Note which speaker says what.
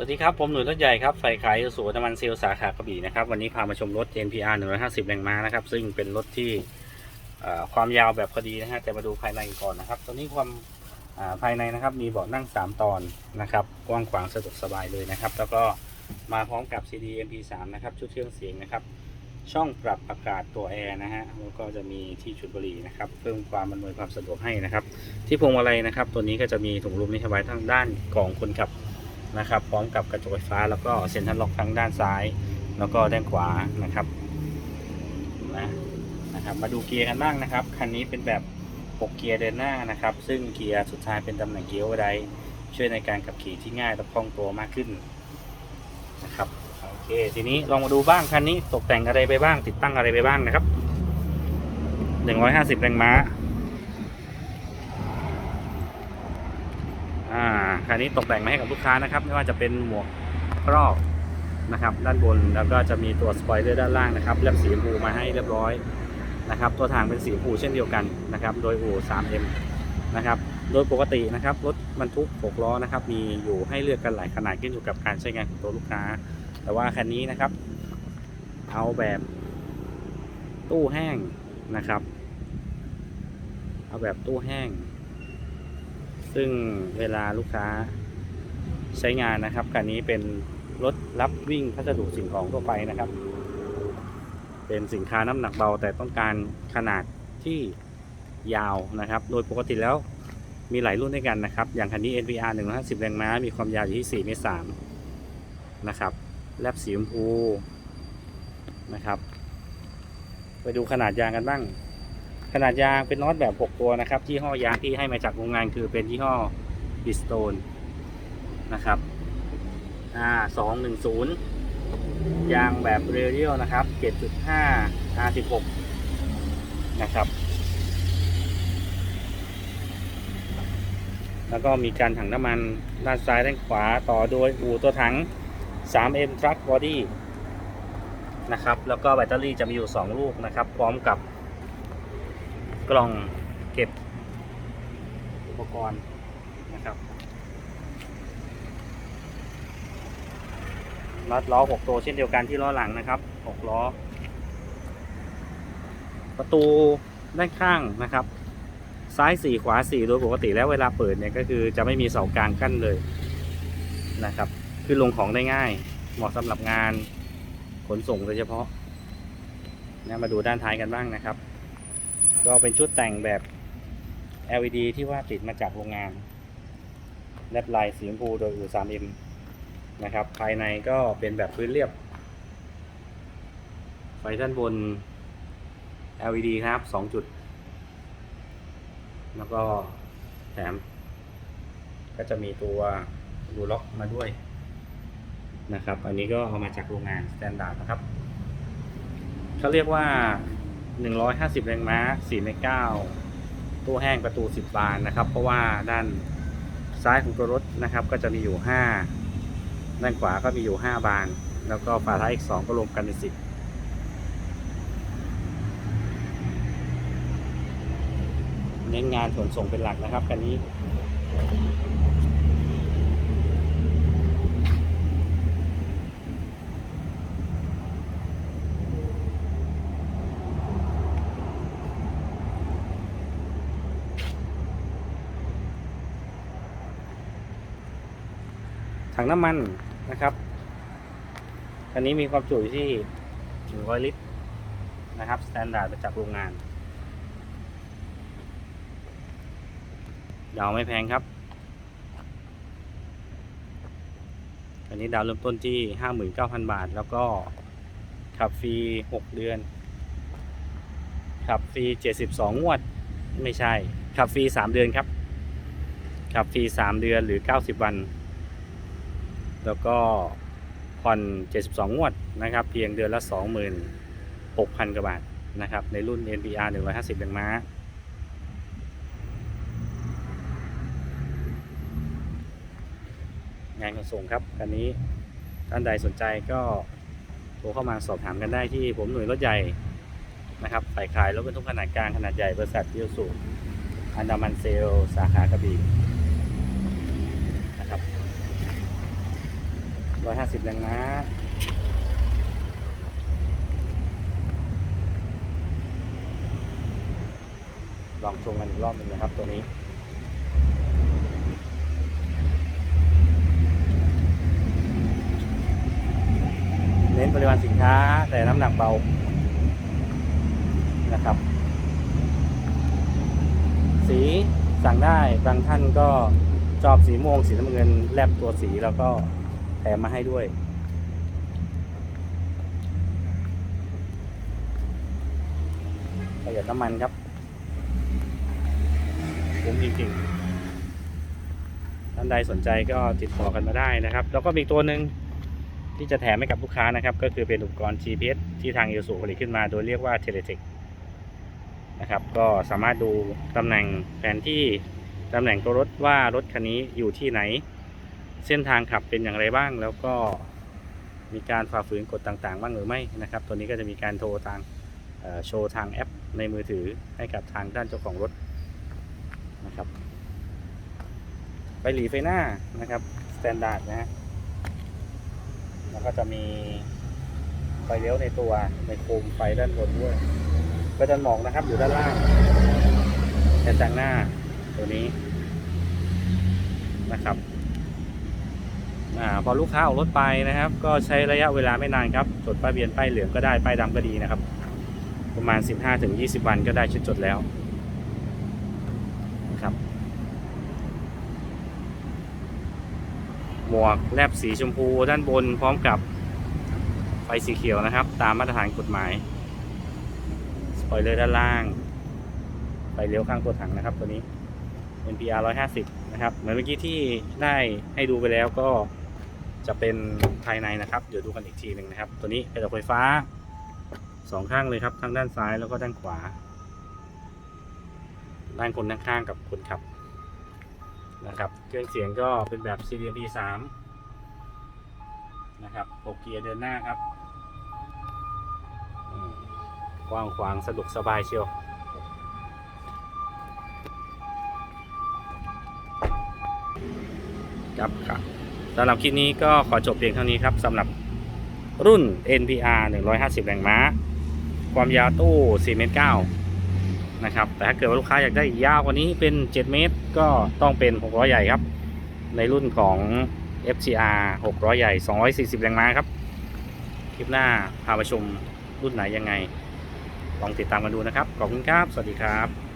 Speaker 1: สวัสดีครับ ผมหนุ่ยรถใหญ่ครับ ไฟขายสูน้ำมันเซลล์สาขากระบี่นะครับ วันนี้พามาชมรถ NPR 150 แรงม้านะครับ ซึ่งเป็นรถที่ความยาวแบบพอดีนะฮะ แต่มาดูภายในก่อนนะครับตัวนี้ความาภายในนะครับ มีเบาะนั่ง 3 ตอนนะครับ กว้างขวางสะดวกสบายเลยนะครับ แล้วก็มาพร้อมกับ CD MP3 นะครับ ชุดเครื่องเสียงนะครับ ช่องปรับอากาศตัวแอร์นะฮะ แล้วก็จะมีที่จุดบุหรี่นะครับ เพิ่มความอำนวยความสะดวกให้นะครับ ที่พวงมาลัยนะครับ ตัวนี้ก็จะมีถุงลมนิรภัยทางด้านของคนขับ นะครับพร้อมกับกระจกไฟฟ้าแล้วก็เซ็นทรัลล็อกทั้งด้านซ้าย แล้วก็ด้านขวานะครับนะนะครับมาดูเกียร์กันบ้างนะครับคันนี้เป็นแบบ6เกียร์เดินหน้านะครับ ซึ่งเกียร์สุดท้ายเป็นตำแหน่งเกียร์วอร์ไดช่วยในการขับขี่ที่ง่ายและคล่องตัวมากขึ้นนะครับโอเคทีนี้ลองมาดูบ้างคันนี้ตกแต่งอะไรไปบ้าง ติดตั้งอะไรไปบ้างนะครับ 150 แรงม้าอ่า คันนี้ตกแต่งมาให้กับลูกค้านะครับไม่ว่าจะเป็นหมวกครอบนะครับ ด้านบนแล้วก็จะมีตัวสปอยเลอร์ด้านล่างนะครับแลบสีชมพูมาให้เรียบร้อยนะครับ ตัวถังเป็นสีชมพูเช่นเดียวกันนะครับ โดยอู่ 3M นะครับโดยปกตินะครับรถบรรทุก 6 ล้อนะครับ มีอยู่ให้เลือกกันหลายขนาดขึ้นอยู่กับการใช้งานของตัวลูกค้า แต่ว่าคันนี้นะครับ เอาแบบตู้แห้งนะครับ เอาแบบตู้แห้ง ซึ่งเวลาลูกค้าใช้งานนะครับคันนี้เป็นรถรับวิ่งพัสดุสิ่งของทั่วไปนะครับ เป็นสินค้าน้ำหนักเบาแต่ต้องการขนาดที่ยาวนะครับ โดยปกติแล้วมีหลายรุ่นด้วยกันนะครับ อย่างคันนี้ NVR 150 แรงม้า มีความยาวอยู่ที่4เมตร3นะครับแลบสีชมพูนะครับ ไปดูขนาดยางกันบ้าง ขนาดยางเป็นน็อตแบบ 6 ตัวนะครับยี่ห้อยางที่ให้มาจากโรงงานคือเป็นยี่ห้อบิสโตนนะครับอ่า210ยางแบบเรียวนะครับ7.5 R16 นะครับ แล้วก็มีการถังน้ำมันด้านซ้ายด้านขวาต่อโดยอู่ตัวถัง 3M Truck Body นะครับ แล้วก็แบตเตอรี่จะมีอยู่ 2 ลูกนะครับ พร้อมกับ กล่องเก็บอุปกรณ์นะครับน็อตล้อ 6 ตัวเช่นเดียวกันที่ล้อหลังนะครับ 6 ล้อ ประตูด้านข้างนะครับ ซ้าย 4 ขวา 4 โดยปกติแล้วเวลาเปิดเนี่ยก็คือจะไม่มีเสากลางกั้นเลยนะครับ คือลงของได้ง่าย เหมาะสำหรับงานขนส่งโดยเฉพาะนะมาดูด้านท้ายกันบ้างนะครับ ก็เป็นชุดแต่งแบบ LED ที่ว่าติดมาจากโรงงานแลบลายสีชมพูโดยอู่ 3M นะครับ ภายในก็เป็นแบบพื้นเรียบ ไฟด้านบน LED นะครับ 2 จุด แล้วก็แถม ก็จะมีตัวดูล็อกมาด้วยนะครับ อันนี้ก็เอามาจากโรงงานสแตนดาร์ดนะครับเขาเรียกว่า 150 แรงม้า4เมตร9ตู้แห้งประตู 10 บานนะครับ เพราะว่าด้านซ้ายของตัวรถนะครับ ก็จะมีอยู่ 5 ด้านขวาก็มีอยู่ 5 บาน แล้วก็ฝาท้ายอีก 2 ก็รวมกันเป็น10เน้นงานขนส่งเป็นหลักนะครับคันนี้ ถังน้ำมันนะครับคันนี้มีความจุอยู่ที่ 100 ลิตรนะครับสแตนดาร์ดมาจากโรงงานดาวไม่แพงครับ อันนี้ดาวเริ่มต้นที่ 59,000 บาท แล้วก็ขับฟรี 6 เดือน ขับฟรี 72 งวด ไม่ใช่ ขับฟรี 3 เดือนครับ ขับฟรี 3 เดือนหรือ 90 วัน แล้วก็ผ่อน 72 งวดนะครับ เพียงเดือนละ 26,000 กว่าบาทนะครับ ในรุ่น NPR 150แรงม้า งานขนส่งครับคันนี้ท่านใดสนใจก็โทรเข้ามาสอบถามกันได้ที่ผมหน่วยรถใหญ่นะครับฝ่ายขายรถบรรทุกขนาดกลางขนาดใหญ่บริษัทยิวสูอันดามันเซล สาขากระบี่นะค ร้อยห้าสิบแรงม้าลองชมกันอีกรอบหนึ่งนะครับตัวนี้เน้นปริมาณสินค้าแต่น้ำหนักเบานะครับ สีสั่งได้บางท่านก็ชอบสีม่วงสีน้ำเงินแลบตัวสีแล้วก็ แถมมาให้ด้วย ประหยัดน้ำมันครับคุ้มจริงๆ ท่านใดสนใจก็ติดต่อกันมาได้นะครับ แล้วก็มีอีกตัวหนึ่งที่จะแถมให้กับลูกค้านะครับ ก็คือเป็นอุปกรณ์ GPS ที่ทาง i อ s u ผลิตขึ้นมาโดยเรียกว่า Teletech นะครับก็สามารถดูตำแหน่งแผนที่ตำแหน่งตัวรถว่ารถคันนี้อยู่ที่ไหน เส้นทางขับเป็นอย่างไรบ้าง แล้วก็มีการฝ่าฝืนกฎต่างๆ บ้างหรือไม่นะครับ ตัวนี้ก็จะมีการโทรทางโชว์ทางแอปในมือถือให้กับทางด้านเจ้าของรถนะครับไฟหลีไฟหน้านะครับสแตนดาร์ดนะฮะแล้วก็จะมีไฟเลี้ยวในตัวในโคมไฟด้านบนด้วยก็จะหมอกนะครับอยู่ด้านล่างแผ่นแต่งหน้าตัวนี้นะครับ อาพอลูกค้าออกรถไปนะครับ ก็ใช้ระยะเวลาไม่นานครับ จดป้ายเบียนป้ายเหลืองก็ได้ป้ายดำก็ดีนะครับ ประมาณ 15-20 วันก็ได้ชุดจดแล้วนะครับหมวกแลบสีชมพูด้านบนพร้อมกับไฟสีเขียวนะครับ ตามมาตรฐานกฎหมายสปอยเลอร์ด้านล่าง ไฟเลี้ยวข้างตัวถังนะครับตัวนี้ NPR 150 นะครับ เหมือนเมื่อกี้ที่ได้ให้ดูไปแล้วก็ จะเป็นภายในนะครับ เดี๋ยวดูกันอีกทีหนึ่งนะครับ ตัวนี้เป็นระบบไฟฟ้าสองข้างเลยครับ ทั้งด้านซ้ายแล้วก็ด้านขวา ด้านคนข้างๆกับคนขับนะครับเครื่องเสียงก็เป็นแบบ CDMP 3นะครับ6เกียร์เดินหน้าครับกว้างขวางสะดวกสบายเชียวครับครับ สำหรับคลิปนี้ก็ขอจบเพียงเท่านี้ครับสำหรับรุ่น NPR 150 แรงม้า ความยาวตู้4เมตร9นะครับ แต่ถ้าเกิดว่าลูกค้าอยากได้ยาวกว่านี้เป็น 7 เมตร ก็ต้องเป็น 600 ใหญ่ครับ ในรุ่นของ FCR 600 ใหญ่ 240 แรงม้าครับ คลิปหน้าพามาชมรุ่นไหนยังไง ลองติดตามกันดูนะครับ ขอบคุณครับ สวัสดีครับ